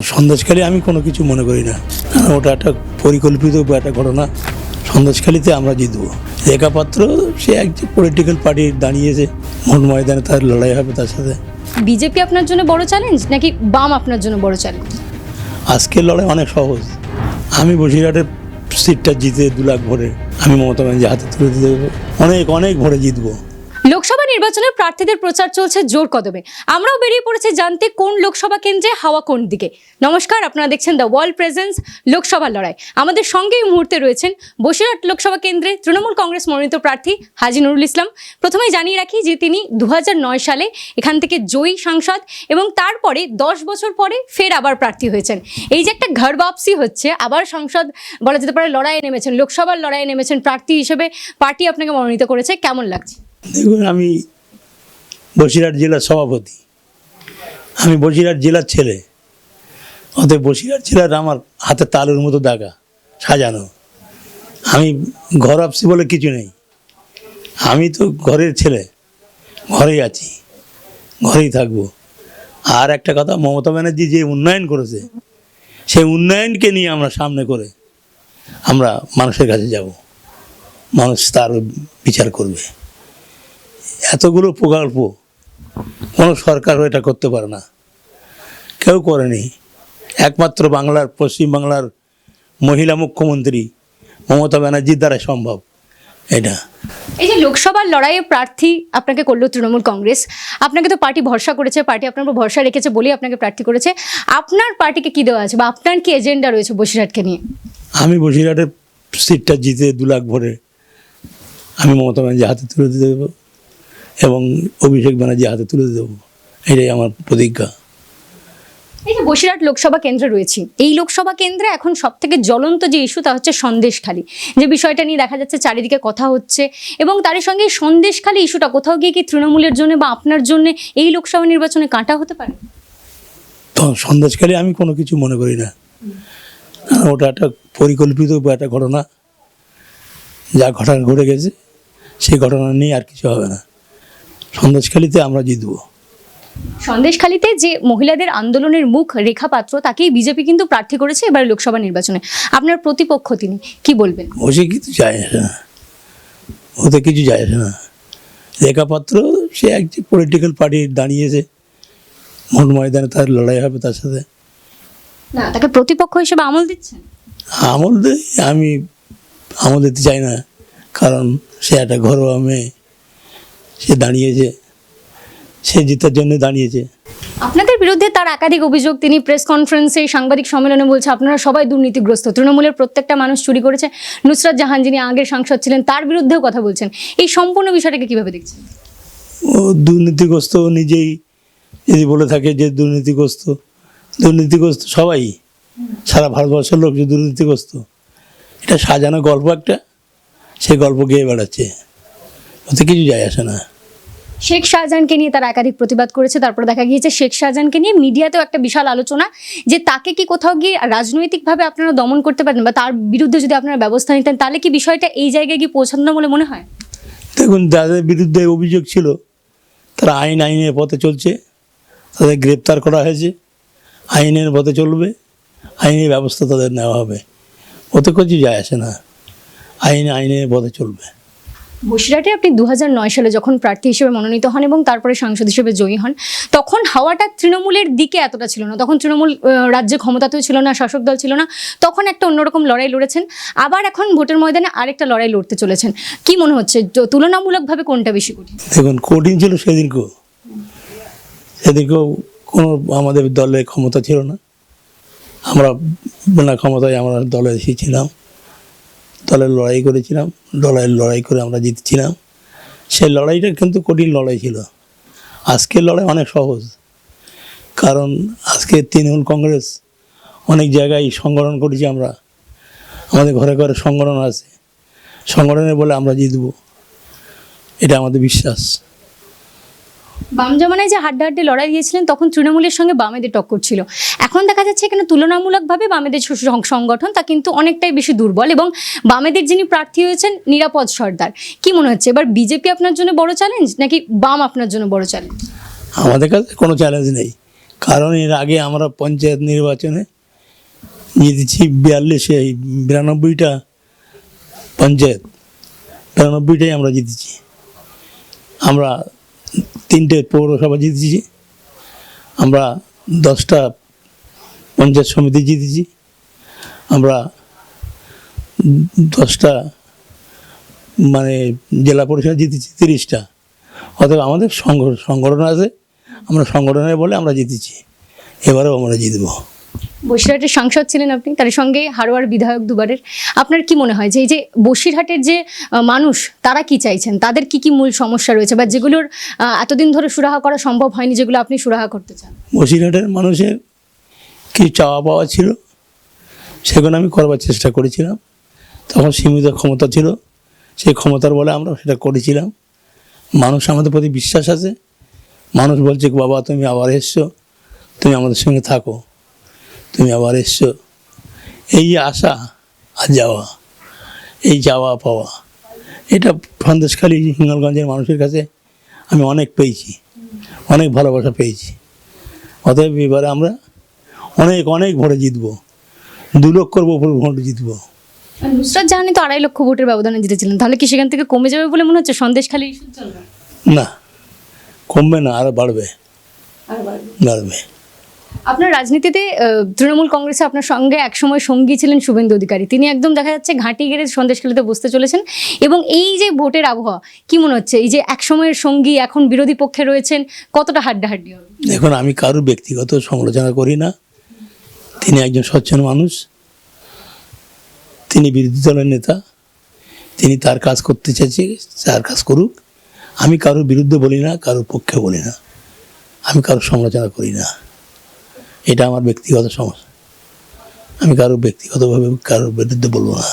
সন্দেশখালী আমি কোনো কিছু মনে করি না। ওটা একটা পরিকল্পিত বা একটা ঘটনা। সন্দেশখালীতে আমরা জিতবো। রেখা পাত্র সে এক পলিটিক্যাল পার্টি দাঁড়িয়েছে মন ময়দানে তার লড়াই হবে তার সাথে। বিজেপি আপনার জন্য বড় চ্যালেঞ্জ নাকি বাম আপনার জন্য বড় চ্যালেঞ্জ আজকের লড়াই অনেক সহজ। আমি বসিরহাটের সিটটা জিতে দু লাখ ভোটে আমি মমতা ব্যানার্জি হাতে তুলে দিতে অনেক অনেক ভোটে জিতবো। লোকসভা নির্বাচনে প্রার্থীদের প্রচার চলছে জোর কদমে। আমরাও বেরিয়ে পড়েছি জানতে কোন লোকসভা কেন্দ্রে, হাওয়া কোন দিকে। নমস্কার, আপনারা দেখছেন দ্য ওয়ার্ল্ড প্রেজেন্স লোকসভা লড়াই। আমাদের সঙ্গে এই মুহূর্তে রয়েছেন বসিরহাট লোকসভা কেন্দ্রে তৃণমূল কংগ্রেস মনোনীত প্রার্থী হাজি নুরুল ইসলাম। প্রথমে জানিয়ে রাখি যে তিনি দু হাজার নয় সালে এখান থেকে জয়ী সাংসদ এবং তারপরে দশ বছর পরে ফের আবার প্রার্থী হয়েছেন। এই যে একটা ঘর বাপসি হচ্ছে, আবার সংসদ বলা যেতে পারে লড়াইয়ে নেমেছেন, লোকসভার লড়াইয়ে নেমেছেন প্রার্থী হিসেবে পার্টি আপনাকে মনোনীত করেছে, কেমন লাগছে? দেখুন, আমি বসিরহাট জেলার সভাপতি। আমি বসিরহাট জেলার ছেলে। অতএব বসিরহাট জেলার আমার হাতে তালুর মতো দাগা, সাজানো। আমি ঘর আপসি বলে কিছু নেই। আমি তো ঘরের ছেলে, ঘরেই আছি, ঘরেই থাকব। আর একটা কথা, মমতা ব্যানার্জি যে উন্নয়ন করেছে, সেই উন্নয়নকে নিয়ে আমরা সামনে করে আমরা মানুষের কাছে যাব। মানুষ তার বিচার করবে। এতগুলো প্রকল্প কোনো সরকার এটা করতে পারে না। কেউ করেনি। একমাত্র বাংলার পশ্চিম বাংলার মহিলা মুখ্যমন্ত্রী মমতা ব্যানার্জির দ্বারা সম্ভব এটা। এই যে লোকসভার লড়াইয়ে প্রার্থী আপনাকে করল তৃণমূল কংগ্রেস। আপনাকে তো পার্টি ভরসা করেছে পার্টি আপনার উপর ভরসা রেখেছে বলেই আপনাকে প্রার্থী করেছে। আপনার পার্টিকে কি দেওয়া আছে বা আপনার কি এজেন্ডা রয়েছে বসিরহাটকে নিয়ে? আমি বসিরহাটের সিটটা জিতে দু লাখ ভোটে আমি মমতা ব্যানার্জি হাতে তুলে দিতে দেবো। এবং অভিষেক ব্যানার্জি হাতে তুলে দেবো। এটাই আমার প্রতিজ্ঞা। এই যে বসিরহাট লোকসভা কেন্দ্রে রয়েছি এই লোকসভা কেন্দ্রে এখন সব থেকে জ্বলন্ত যে ইস্যু তা হচ্ছে সন্দেশখালী। যে বিষয়টা নিয়ে দেখা যাচ্ছে চারিদিকে কথা হচ্ছে এবং তার সঙ্গে সন্দেশখালী ইস্যুটা কোথাও গিয়ে কি তৃণমূলের জন্য বা আপনার জন্য এই লোকসভা নির্বাচনে কাঁটা হতে পারে? তো সন্দেশকালে আমি কোনো কিছু মনে করি না। ওটা একটা পরিকল্পিত বা একটা ঘটনা। যা ঘটনা ঘটে গেছে সেই ঘটনা নিয়ে আর কিছু হবে না। সন্দেশখালিতে আমরা জিতবো। সন্দেশখালীতে যে মহিলাদের আন্দোলনের মুখ রেখা পাত্র তাকেই বিজেপি কিন্তু প্রার্থী করেছে এবার লোকসভা নির্বাচনে। আপনার প্রতিপক্ষ তিনি কি বলবেন? ওসে কিছু যায় আসে না। ওতে কিছু যায় আসে না। রেখা পাত্র সে এক পলিটিক্যাল পার্টি দাঁড়িয়েছে মন ময়দানে তার লড়াই হবে তার সাথে। না তাকে প্রতিপক্ষ হিসেবে আমল দিচ্ছেন? আমল দেয় আমি আমল দিতে চাই না কারণ সে একটা ঘরোয়া মেয়ে। সে দাঁড়িয়েছে। সে জিতার জন্য দাঁড়িয়েছে। আপনাদের বিরুদ্ধে তার একাধিক অভিযোগ তিনি প্রেস কনফারেন্সে সাংবাদিক সম্মেলনে বলছে আপনারা সবাই দুর্নীতিগ্রস্ত। তৃণমূলের প্রত্যেকটা মানুষ চুরি করেছে। নুসরাত জাহান যিনি আগের সাংসদ ছিলেন তার বিরুদ্ধেও কথা বলছেন। এই সম্পূর্ণ বিষয়টাকে কীভাবে দেখছেন? ও দুর্নীতিগ্রস্ত নিজেই যদি বলে থাকে যে দুর্নীতিগ্রস্ত দুর্নীতিগ্রস্ত সবাই। সারা ভারতবর্ষের লোক যে দুর্নীতিগ্রস্ত। এটা সাজানো গল্প একটা সেই গল্প গেয়ে বেড়াচ্ছে। ওতে কিছু যায় আসে না। শেখ শাহজাহানকে নিয়ে তারা একাধিক প্রতিবাদ করেছে তারপর দেখা গিয়েছে শেখ শাহজাহানকে নিয়ে মিডিয়াতেও একটা বিশাল আলোচনা যে তাকে কি কোথাও গিয়ে রাজনৈতিকভাবে আপনারা দমন করতে পারেন বা তার বিরুদ্ধে যদি আপনারা ব্যবস্থা নিতেন তাহলে কি বিষয়টা এই জায়গায় গিয়ে পৌঁছানো না বলে মনে হয়? দেখুন যাদের বিরুদ্ধে অভিযোগ ছিল তারা আইন আইনের পথে চলছে তাদের গ্রেপ্তার করা হয়েছে আইনের পথে চলবে আইনের ব্যবস্থা তাদের নেওয়া হবে। ওতে কিছু যায় আসে না আইন আইনের পথে চলবে। বসিরহাটে আপনি দু হাজার নয় সালে যখন প্রার্থী হিসেবে মনোনীত হন এবং তারপরে সাংসদ হিসেবে জয়ী হন, তখন হাওয়াটা তৃণমূলের দিকে এতটা ছিল না। তখন তৃণমূল রাজ্যে ক্ষমতাতেও ছিল না, শাসক দল ছিল না। তখন একটা অন্যরকম লড়াই লড়েছেন। আবার এখন ভোটের ময়দানে আরেকটা লড়াই লড়তে চলেছেন। কি মনে হচ্ছে? তুলনামূলকভাবে কোনটা বেশি কঠিন? দেখুন, কঠিন ছিল সেদিনকেও। সেদিনকেও কোনো আমাদের দলে ক্ষমতা ছিল না। আমরা বিনা ক্ষমতায় আমরা দলে এসেছিলাম। দলের লড়াই করেছিলাম দলের লড়াই করে আমরা জিতছিলাম। সেই লড়াইটা কিন্তু কঠিন লড়াই ছিল। আজকের লড়াই অনেক সহজ। কারণ আজকে তৃণমূল কংগ্রেস, অনেক জায়গায় সংগঠন করেছি আমরা। আমাদের ঘরে ঘরে সংগঠন আছে। সংগঠনে বলে আমরা জিতব। এটা আমাদের বিশ্বাস। বাম জমানায় যে হাড্ডা হাড্ডাহাড্ডি লড়াই দিয়েছিলেন, তখন তৃণমূলের সঙ্গে বামেদের টক্কর ছিল। এখন দেখা যাচ্ছে এখানে তুলনামূলকভাবে বামেদের সংগঠন তা কিন্তু অনেকটাই বেশি দুর্বল এবং বামেদের যিনি প্রার্থী হয়েছেন, নিরাপদ সর্দার। কি মনে হচ্ছে, এবার বিজেপি আপনার জন্য বড় চ্যালেঞ্জ নাকি বাম আপনার জন্য বড় চ্যালেঞ্জ আমাদের কাছে কোনো চ্যালেঞ্জ নেই। কারণ এর আগে আমরা পঞ্চায়েত নির্বাচনে জিতেছি বিয়াল্লিশে বিরানব্বইটা পঞ্চায়েত। বিরানব্বইটাই আমরা জিতেছি। আমরা তিনটে পৌরসভা জিতেছি। আমরা দশটা পঞ্চায়েত সমিতি জিতেছি। আমরা দশটা মানে জেলা পরিষদ জিতেছি, তিরিশটা। অতএব আমাদের সংগঠন আছে। আমরা সংগঠনের বলে আমরা জিতেছি। এবারেও আমরা জিতবো। বসিরহাটের সাংসদ ছিলেন আপনি, তার সঙ্গে হারোয়ার বিধায়ক দুবারের। আপনার কি মনে হয় যে এই যে বসিরহাটের যে মানুষ, তারা কি চাইছেন? তাদের কি কি মূল সমস্যা রয়েছে বা যেগুলোর এতদিন ধরে সুরাহা করা সম্ভব হয়নি যেগুলো আপনি সুরাহা করতে চান? বসিরহাটের মানুষের কি চাওয়া পাওয়া ছিল, সেগুলো আমি করবার চেষ্টা করেছিলাম। তখন সীমিত ক্ষমতা ছিল, সেই ক্ষমতার বলে আমরা সেটা করেছিলাম। মানুষ আমাদের প্রতি বিশ্বাস আছে। মানুষ বলছে, বাবা, তুমি আবার এসছো, তুমি আমাদের সঙ্গে থাকো। তুমি আবার এসছো। এই আশা আর যাওয়া এই যাওয়া পাওয়া এটা সন্দেশখালী হিঙ্গলগঞ্জের মানুষের কাছে আমি অনেক পেয়েছি অনেক ভালোবাসা পেয়েছি। অতএব এবারে আমরা অনেক অনেক ভোটে জিতবো দু লক্ষর ওপর ভোট জিতবো। নুসরাত জাহানি তো আড়াই লক্ষ ভোটের ব্যবধানে জিতেছিলেন তাহলে কি সেখান থেকে কমে যাবে বলে মনে হচ্ছে? সন্দেশখালী না কমবে না আরও বাড়বে। বাড়বে। আপনার রাজনীতিতে তৃণমূল কংগ্রেসে আপনার সঙ্গে একসময় সঙ্গী ছিলেন শুভেন্দু অধিকারী। তিনি একদম দেখা যাচ্ছে ঘাঁটি গেড়ে সন্দেশখালীতে বসতে চলেছেন। এবং এই যে ভোটের আবহাওয়া, কি মনে হচ্ছে? এই যে একসময়ের সঙ্গী, এখন বিরোধী পক্ষে রয়েছেন, কতটা হাড্ডাহাড্ডি হবে? দেখুন, আমি কারোর ব্যক্তিগত সমালোচনা করি না। তিনি একজন সচ্ছল মানুষ। তিনি বিরোধী দলের নেতা। তিনি তার কাজ করতে চাইছে তার কাজ করুক। আমি কারোর বিরুদ্ধে বলি না, কারোর পক্ষে বলি না। আমি কারোর সমালোচনা করি না। এটা আমার ব্যক্তিগত সমস্যা। আমি কারোর ব্যক্তিগতভাবে কারোর বিরুদ্ধে বলব না।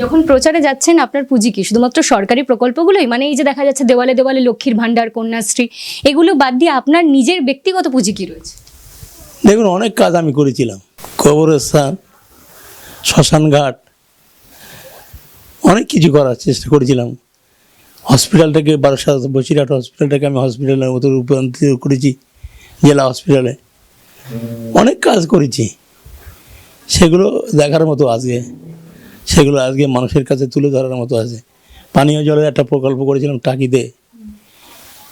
যখন প্রচারে যাচ্ছেন আপনার পুঁজি কি? শুধুমাত্র সরকারি প্রকল্পগুলোই? মানে এই যে দেখা যাচ্ছে দেওয়ালে দেওয়ালে লক্ষ্মীর ভাণ্ডার কন্যাশ্রী এগুলো বাদ দিয়ে আপনার নিজের ব্যক্তিগত পুঁজি কি রয়েছে? দেখুন অনেক কাজ আমি করেছিলাম। কবরস্থান শ্মশানঘাট অনেক কিছু করার চেষ্টা করেছিলাম। হসপিটালটাকে বারাসাত বসিরহাট হসপিটালটাকে আমি হসপিটালের মতো রূপান্তরিত করেছি জেলা হসপিটালে। অনেক কাজ করেছি। সেগুলো দেখার মতো আজকে সেগুলো আজকে মানুষের কাছে তুলে ধরার মতো আছে। পানীয় জলের একটা প্রকল্প করেছিলাম টাকিতে।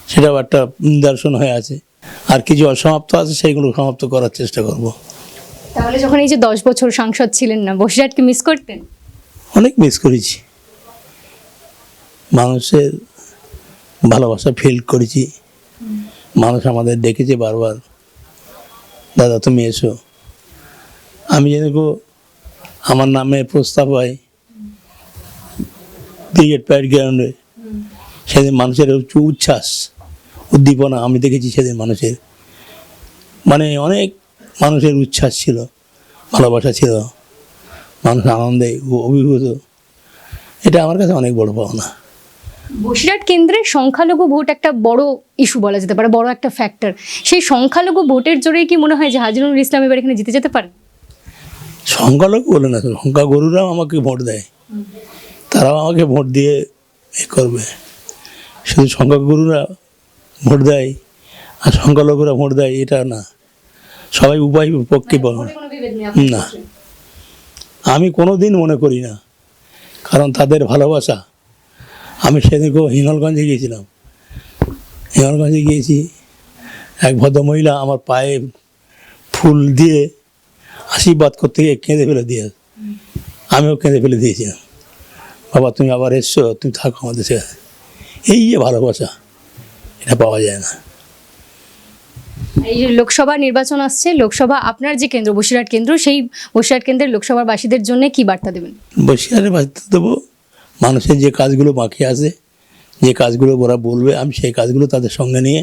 সেটাও একটা নিদর্শন হয়ে আছে। আর কিছু অসমাপ্ত আছে সেইগুলো সমাপ্ত করার চেষ্টা করব। তাহলে যখন এই যে দশ বছর সাংসদ ছিলেন না বসিরহাটকে মিস করতেন? অনেক মিস করেছি। মানুষের ভালোবাসা ফিল করেছি। মানুষ আমাদের ডেকেছে বারবার। দাদা, তুমি এসো। আমি যেরকম আমার নামে প্রস্তাব হয় ক্রিকেট প্যাড গ্রাউন্ডে, সেদিন মানুষের উচ্ছ্বাস, উদ্দীপনা আমি দেখেছি সেদিন মানুষের। মানে অনেক মানুষের উচ্ছ্বাস ছিল, ভালোবাসা ছিল, মানুষ আনন্দে অভিভূত। এটা আমার কাছে অনেক বড় পাওনা। বসিরহাট কেন্দ্রে সংখ্যালঘু ভোট একটা বড় ইস্যু বলা যেতে পারে বড় একটা ফ্যাক্টর সেই সংখ্যালঘু ভোটের জোরেই কি মনে হয় যে হাজিরুল ইসলাম এবার এখানে জিতে যেতে পারেন? সংখ্যালঘু বলে না সংখ্যা গরুরাও আমাকে ভোট দেয়। তারাও আমাকে ভোট দিয়ে এ করবে। শুধু সংখ্যা সংখ্যাগুরুরা ভোট দেয় আর সংখ্যালঘুরা ভোট দেয় এটা না। সবাই উপায় পক্ষে বলে না। আমি কোনো দিন মনে করি না কারণ তাদের ভালোবাসা আমি সেদিনকেও হিঙ্গলগঞ্জে গিয়েছিলাম। হিঙ্গলগঞ্জে গিয়েছি এক ভদ্রমহিলা আমার পায়ে ফুল দিয়ে আশীর্বাদ করতে গিয়ে কেঁদে ফেলে দিয়ে আমিও কেঁদে ফেলে দিয়েছিলাম। বাবা তুমি আবার এসছো তুমি থাকো আমাদের সাথে। এই যে ভালোবাসা এটা পাওয়া যায় না। এই যে লোকসভা নির্বাচন আসছে লোকসভা আপনার যে কেন্দ্র বসিরহাট কেন্দ্র সেই বসিরহাট কেন্দ্রের লোকসভার বাসীদের জন্য কি বার্তা দেবেন? বসিরহাটে বাঁচতে দেবো মানুষের যে কাজগুলো বাকি আছে, যে কাজগুলো ওরা বলবে, আমি সেই কাজগুলো তাদের সঙ্গে নিয়ে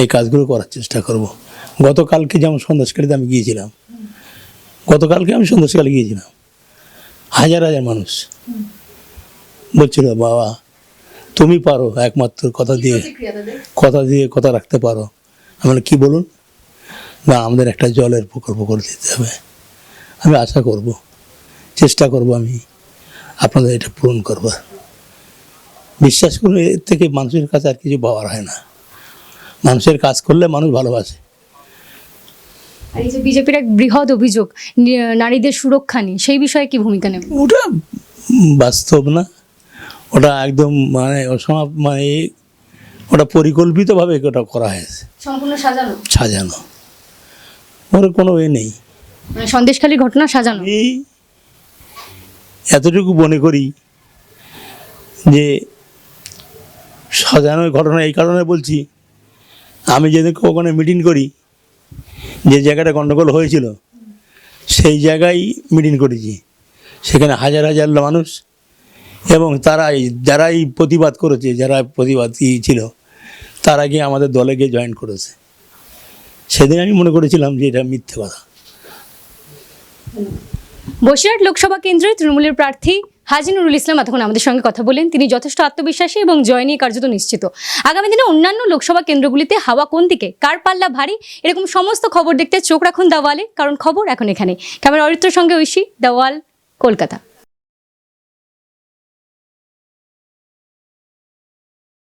এই কাজগুলো করার চেষ্টা করব। গতকালকে যেমন সন্দেশকারীতে আমি গিয়েছিলাম, গতকালকে আমি সন্দেশকালে গিয়েছিলাম। হাজার হাজার মানুষ বলছিল, বাবা, তুমি পারো একমাত্র কথা দিয়ে কথা দিয়ে কথা রাখতে পারো। আমরা কি বলুন? না, আমাদের একটা জলের প্রকল্প করে দিতে হবে। আমি আশা করব, চেষ্টা করব আমি। আপনাদের এটা পূরণ করবার বিশ্বাস করুন এর থেকে মানুষের কাছে আর কিছু পাওয়ার হয় না। মানুষের কাজ করলে মানুষ ভালোবাসে। আর এই যে বিজেপির এক বৃহৎ অভিযোগ নারীদের সুরক্ষা নিয়ে সেই বিষয়ে কি ভূমিকা নেবে? ওটা বাস্তব না। ওটা একদম মানে অসমাপ মানে ওটা পরিকল্পিতভাবে ওটা করা হয়েছে। সম্পূর্ণ সাজানো? সাজানো। ওর কোনো এ নেই। মানে সন্দেশখালীর ঘটনা সাজানো? আমি এতটুকু মনে করি যে সাজানোর ঘটনা এই কারণে বলছি, আমি যেদিন ওখানে মিটিং করি, যে জায়গাটা গণ্ডগোল হয়েছিল, সেই জায়গায় মিটিং করেছি। সেখানে হাজার হাজার মানুষ এবং তারাই, যারাই প্রতিবাদ করেছে, যারা প্রতিবাদী ছিল, তারা গিয়ে আমাদের দলে গিয়ে জয়েন করেছে। সেদিন আমি মনে করেছিলাম যে এটা মিথ্যে কথা। বসিরহাট লোকসভা কেন্দ্রে তৃণমূলের প্রার্থী হাজি নুরুল ইসলাম এতক্ষণ আমাদের সঙ্গে কথা বলেন। তিনি যথেষ্ট আত্মবিশ্বাসী এবং জয় নিয়ে কার্যত নিশ্চিত। আগামী দিনে অন্যান্য লোকসভা কেন্দ্রগুলিতে হাওয়া কোন দিকে? কার পাল্লা ভারী? এরকম সমস্ত খবর দেখতে চোখ রাখুন দাওয়ালে, কারণ খবর এখন এখানে। ক্যামেরা অরিত্রের সঙ্গে ঐশী, দাওয়াল, কলকাতা।